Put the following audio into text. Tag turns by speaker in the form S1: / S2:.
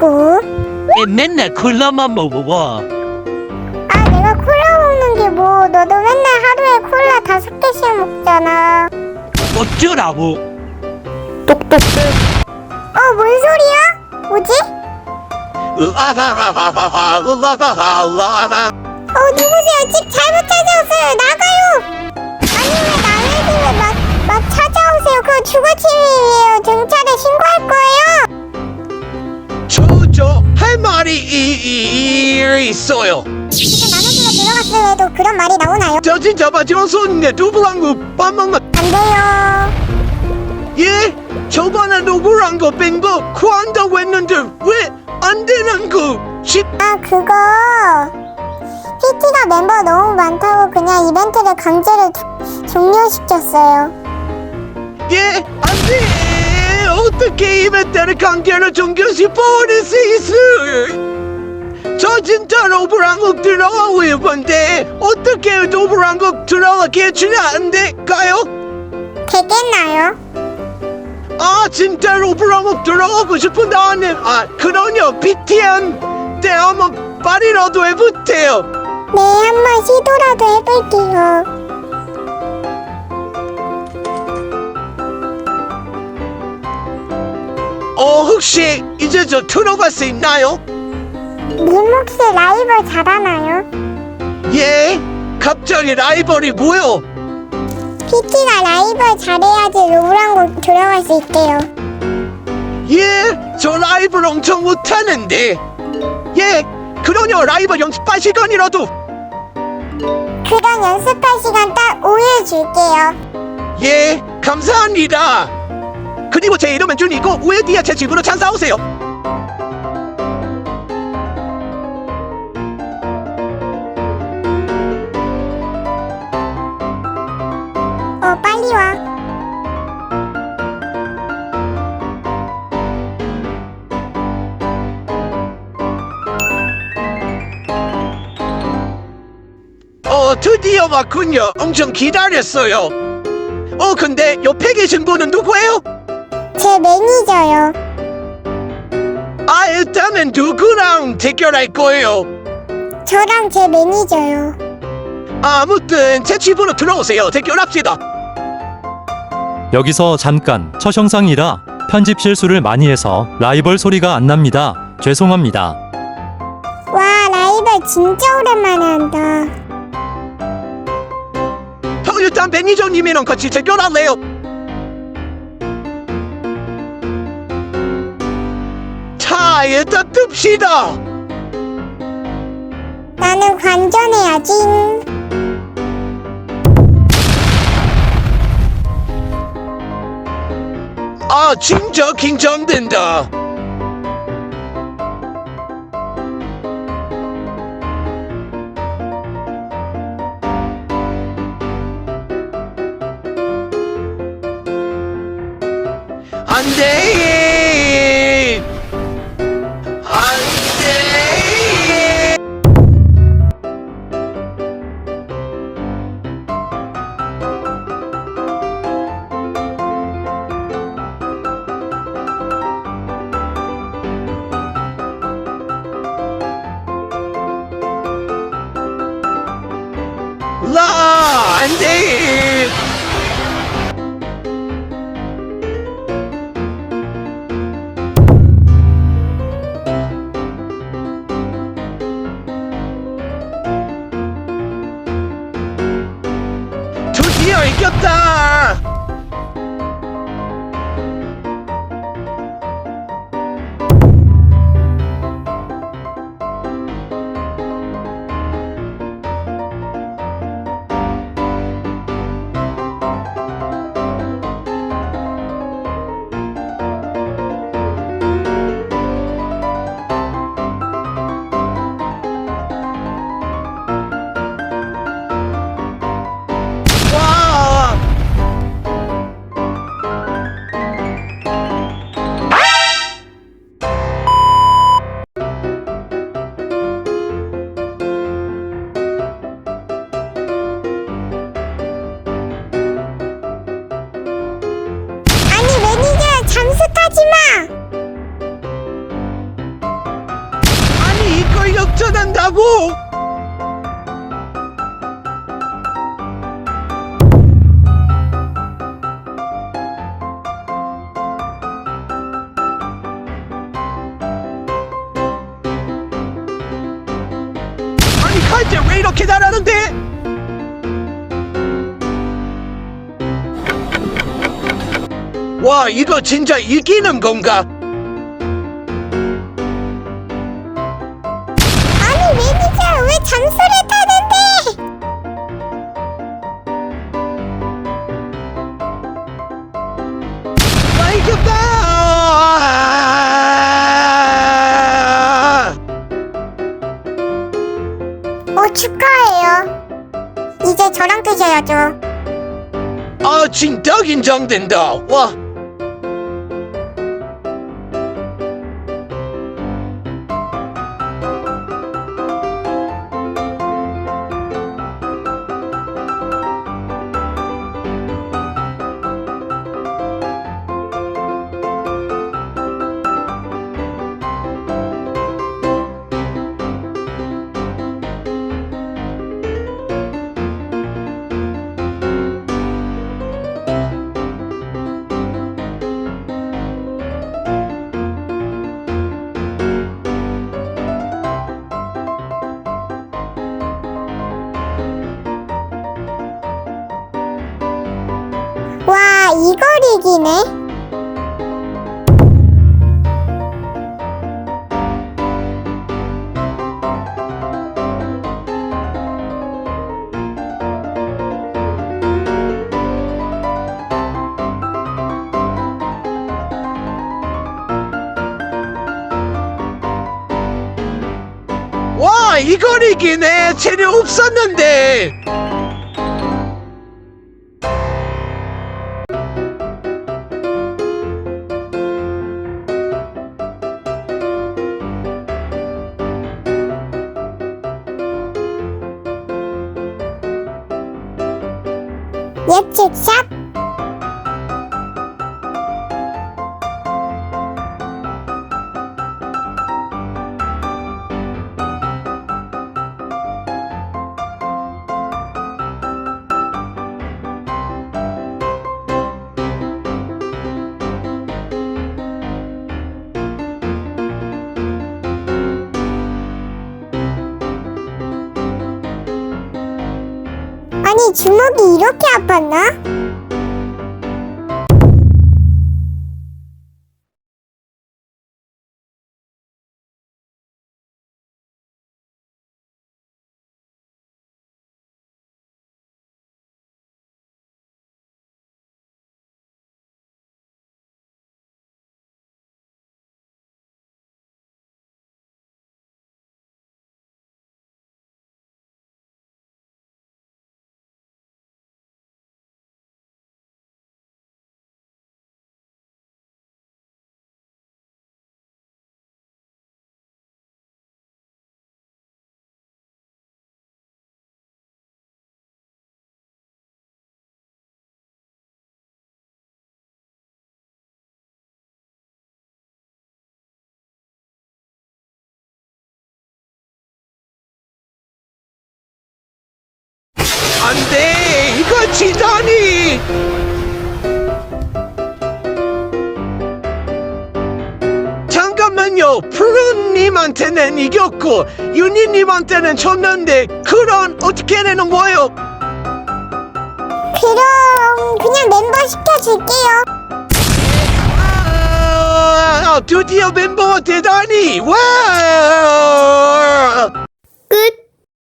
S1: 먹고?
S2: 애 맨날 콜라만 먹어.
S1: 아 내가 콜라 먹는 게 뭐 너도 맨날 하루에 콜라 다섯 개씩 먹잖아
S2: 어쩌라고?
S1: 어뭔 소리야? 뭐지? 어 누구세요? 집 잘못 찾아왔어요 나가요 아니 왜 남의 집에 막, 막 찾아오세요 그거 주거침입이에요 경찰에 신고할 거예요
S2: 할 말이 이, 이, 이, 있어요.
S1: 들어갔을 때도 그런 말이 나오나요?
S2: 저 진짜 마지막 손인데 두부랑 거밥 먹는
S1: 안 돼요
S2: 예? 저번에 누구랑 거 뺀거 구한다고 했는데 왜 안 되는 거?
S1: 집아 그거 PT가 멤버 너무 많다고 그냥 이벤트를 강제로 주- 종료시켰어요
S2: 예? 안 돼! 어떻게 이벤트를 강제로 종교시 버릴 수 있어? 저 진짜 로브랑국 들어가고 싶은데 어떻게 로브랑국 들어가게 해주면 안 될까요?
S1: 되겠나요?
S2: 아 진짜 로브랑국 들어가고 싶은 나는 아 그러냐 BTM 때 한번 말이라도 해보세요
S1: 네 한번 시도라도 해볼게요
S2: 어 혹시 이제 저 들어갈 수 있나요?
S1: 님 혹시 라이벌 잘하나요?
S2: 예? 갑자기 라이벌이 뭐요?
S1: PT가 라이벌 잘해야지 로브랑국 들어갈 수 있대요
S2: 예? 저 라이벌 엄청 못하는데 예? 그러냐 라이벌 연습할 시간이라도
S1: 그런 연습할 시간 딱 5일 줄게요
S2: 예 감사합니다 그리고 제 이름은 준이고 5일 뒤에 제 집으로 찾아오세요?
S1: 어 빨리 와.
S2: 어 드디어 왔군요. 엄청 기다렸어요. 어 근데 옆에 계신 분은 누구예요?
S1: 제 매니저요.
S2: 아 일단은 누구랑 대결할 거예요?
S1: 저랑 제 매니저요.
S2: 아무튼 제 집으로 들어오세요. 대결합시다.
S3: 여기서 잠깐 첫 영상이라 편집 실수를 많이 해서 라이벌 소리가 안 납니다. 죄송합니다.
S1: 와 라이벌 진짜 오랜만에 한다.
S2: 저 일단 매니저님이랑 같이 대결할래요 자 일단 뜹시다.
S1: 나는 관전해야지.
S2: 아 진짜 긴장된다 안 돼. 드디어 이겼다 뭐라고? 아니 칼제 왜 이렇게 잘하는데? 와 이거 진짜 이기는 건가?
S1: 잠수를 타는데?
S2: 나 이겼다!
S1: 어 축하해요. 이제 저랑 뜨셔야죠.
S2: 아 진짜 긴장된다. 와.
S1: 와 이기네.
S2: 와 이걸 이기네. 재료 없었는데.
S1: Dép. 주먹이 이렇게 아팠나?
S2: 돼 이거 지다니. 잠깐만요. 푸른님한테는 이겼고 윤희님한테는 졌는데 그런 어떻게 되는 거예요?
S1: 그럼 그냥 멤버 시켜줄게요.
S2: 아, 드디어 멤버가 되다니! 와!